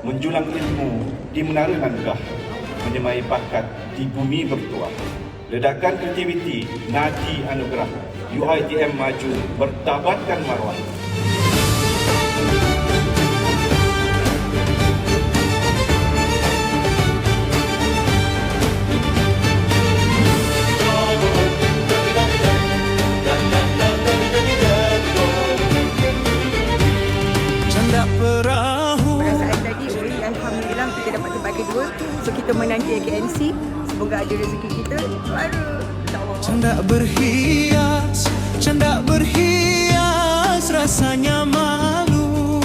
menjulang ilmu di menara nanggah, menyemai bakat di bumi bertuah. Ledakan kreativiti Nadi Anugerah UiTM maju bertabatkan maruah. Dapat tempat kedua So kita menanti AKNC Semoga ada rezeki kita. Canda berhias Canda berhias Rasanya malu.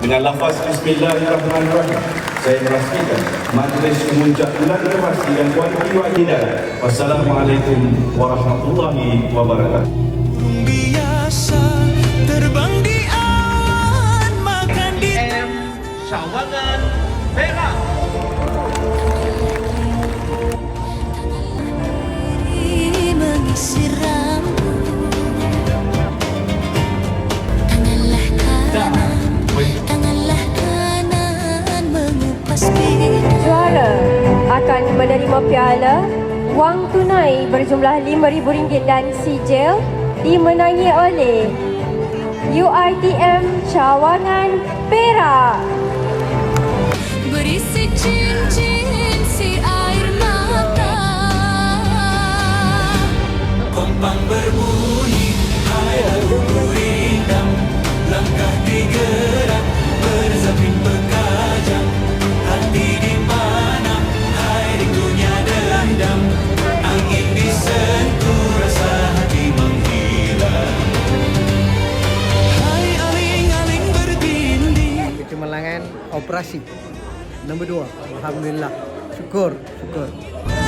Dengan lafaz Bismillahirrahmanirrahim saya merasmikan majlis kemuncak bulan reformasi yang kualiti wa hidayah. Wassalamualaikum warahmatullahi wabarakatuh. Biasa Terbang akan menerima piala, wang tunai berjumlah RM5,000 dan sijil dimenangi oleh UiTM Cawangan Perak. Berisi cincin si air mata. Kompang berbunyi operasi. Nombor dua, Alhamdulillah. Syukur, syukur.